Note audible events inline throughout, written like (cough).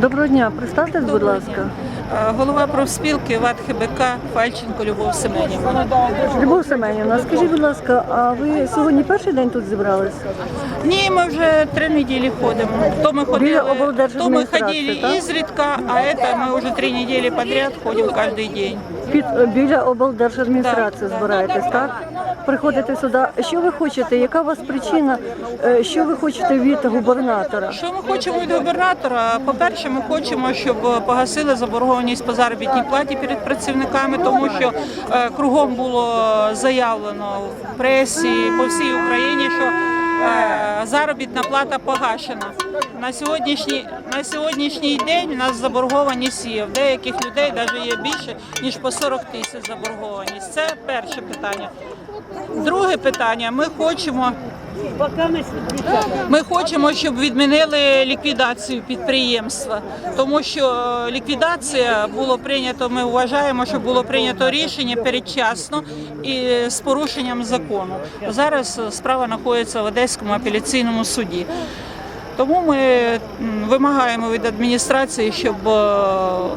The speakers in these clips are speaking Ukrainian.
Доброго дня, представтесь, будь ласка. Е, Голова профспілки ВАТ ХБК Фальченко Любов Семенівна. Любов Семенівна, скажіть, будь ласка, а ви сьогодні перший день тут зібрались? Ні, ми вже три неділі ходимо. То ми ходили, то ми ходили так? изредка, а это ми вже три неділі подряд ходимо кожен день. Під е, біля облдержадміністрації збираєтесь, так? Приходите сюди. Що ви хочете? Яка у вас причина? Е, Що ви хочете від губернатора? Що ми хочемо від губернатора? По-перше, ми хочемо, щоб погасили заборгованість по заробітній платі перед працівниками, тому що е, кругом було заявлено в пресі по всій Україні, що е, заробітна плата погашена. На сьогоднішній на сьогоднішній день у нас заборгованість є. В деяких людей навіть є більше ніж по 40 тисяч заборгованість. Це перше питання. Друге питання. Ми хочемо. Ми хочемо, щоб відмінили ліквідацію підприємства, тому що е, ліквідація було прийнято. Ми вважаємо, що було прийнято рішення передчасно і з порушенням закону. Зараз е, справа знаходиться в Одеському апеляційному суді. Тому ми вимагаємо від адміністрації, щоб е,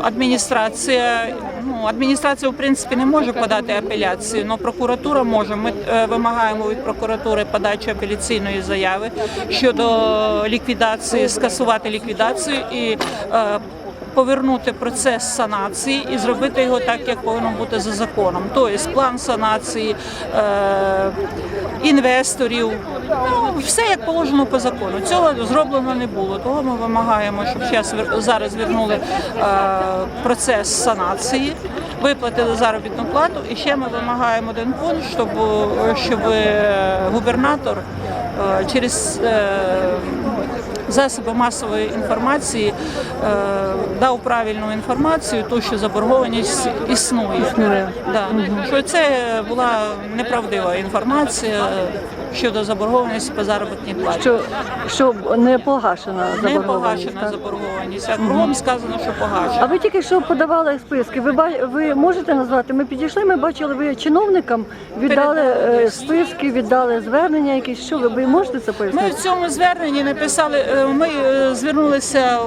адміністрація, ну адміністрація в принципі не може подати апеляцію, але прокуратура може. Ми е, вимагаємо від прокуратури подачі апеляційної заяви щодо ліквідації, скасувати ліквідацію і е, повернути процес санації і зробити його так, як повинно бути за законом. Тобто план санації е, інвесторів, все як положено по закону. Цього зроблено не було. Того ми вимагаємо, щоб зараз, вернули е, процес санації. Виплатили заробітну плату, і ще ми вимагаємо один пункт, щоб, щоб е, губернатор е, через е, засоби масової інформації е, дав правильну інформацію, то що заборгованість існує. Існує. Да. Що це була неправдива інформація щодо заборгованості по заробітній платі. Що, що не погашена Не погашена так? заборгованість, а кругом сказано, що А ви тільки що подавали списки. Ви ба- ви можете назвати? Ми підійшли, ми бачили, ви чиновникам віддали Передали. е, списки, віддали звернення якісь. Що ви, ви можете це Ми в цьому зверненні написали. Ми е, звернулися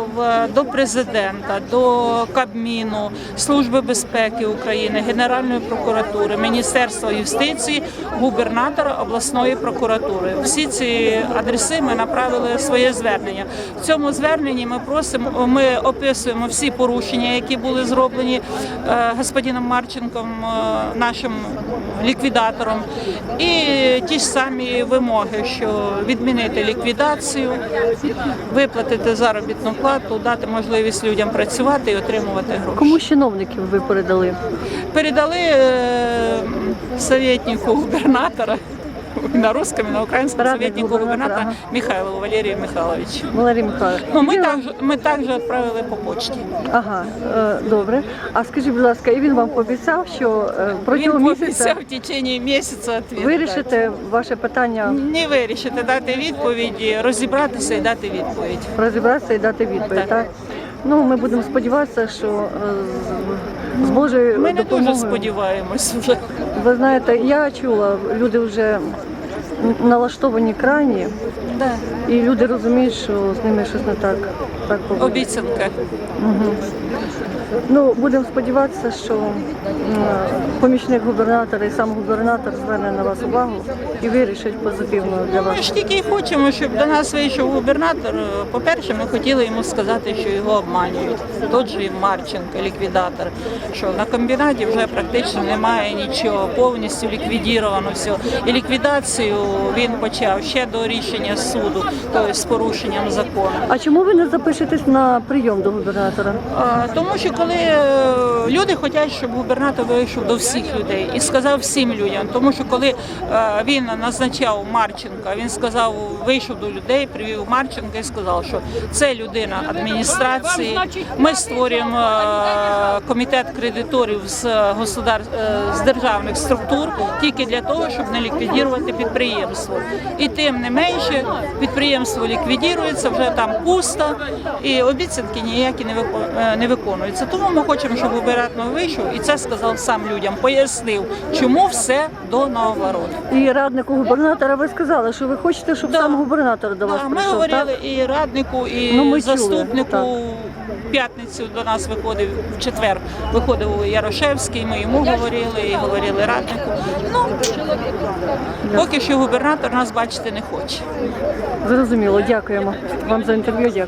до президента, до Кабміну, Служби безпеки України, Генеральної прокуратури, Міністерства юстиції, губернатора обласної прокуратури. Всі ці адреси ми направили своє звернення. В цьому зверненні ми просимо, ми описуємо всі порушення, які були зроблені е, господином Марченком, е, нашим ліквідатором, і ті ж самі вимоги, що відмінити ліквідацію, виплатити заробітну плату, дати можливість людям працювати і отримувати гроші. Кому з чиновників ви передали? Передали е, советнику губернатора (laughs) на русском, і на українському Радник советнику губернатора, Михайлову Валерію Михайловичу. Валерій Михайлович. Ну, ми вам- також ми також відправили по почті. Ага, е, добре. А скажіть, будь ласка, і він вам пообіцяв, що е, протягом Він місяця пообіцяв в течение місяця відповідь. вирішите ваше питання, Не вирішити, дати відповіді, розібратися і дати відповідь. розібратися і дати відповідь, Так. так? Ну, ми будемо сподіватися, що е, з, з Божою Ми не допомогою. дуже сподіваємось вже. Ви знаєте, я чула, люди вже налаштовані крайні, Да. і люди розуміють, що з ними щось не так. так. Обіцянка. Ну, будемо сподіватися, що помічник губернатора і сам губернатор зверне на вас увагу і вирішить позитивно для Ми ж тільки й хочемо, щоб до нас вийшов губернатор. По-перше, ми хотіли йому сказати, що його обманюють. Тот же Марченко, ліквідатор, що на комбінаті вже практично немає нічого, повністю ліквідіровано все. І ліквідацію він почав ще до рішення суду, тобто з порушенням закону. А чому ви не запишетесь на прийом до губернатора? А, Тому що коли е, люди хочуть, щоб губернатор вийшов до всіх людей і сказав всім людям, тому що коли е, він назначав Марченка, він сказав, вийшов до людей, привів Марченка і сказав, що це людина адміністрації. Ми створюємо е, комітет кредиторів з государ... з державних структур тільки для того, щоб не ліквідувати підприємство. І тим не менше підприємство ліквідується, вже там пусто, і обіцянки ніякі не вико- е. Тому ми хочемо, щоб губернатор вийшов і це сказав сам людям, пояснив, чому все до наоборот. І раднику губернатора ви сказали, що ви хочете, щоб Да. сам губернатор до вас Да, Ми говорили так? і раднику, і Ну, ми чули, заступнику так. в п'ятницю до нас виходив в четвер. Виходив Ярошевський. Ми йому говорили і говорили раднику. Ну поки що губернатор нас бачити не хоче. Зрозуміло, дякуємо вам за інтерв'ю. Дякую.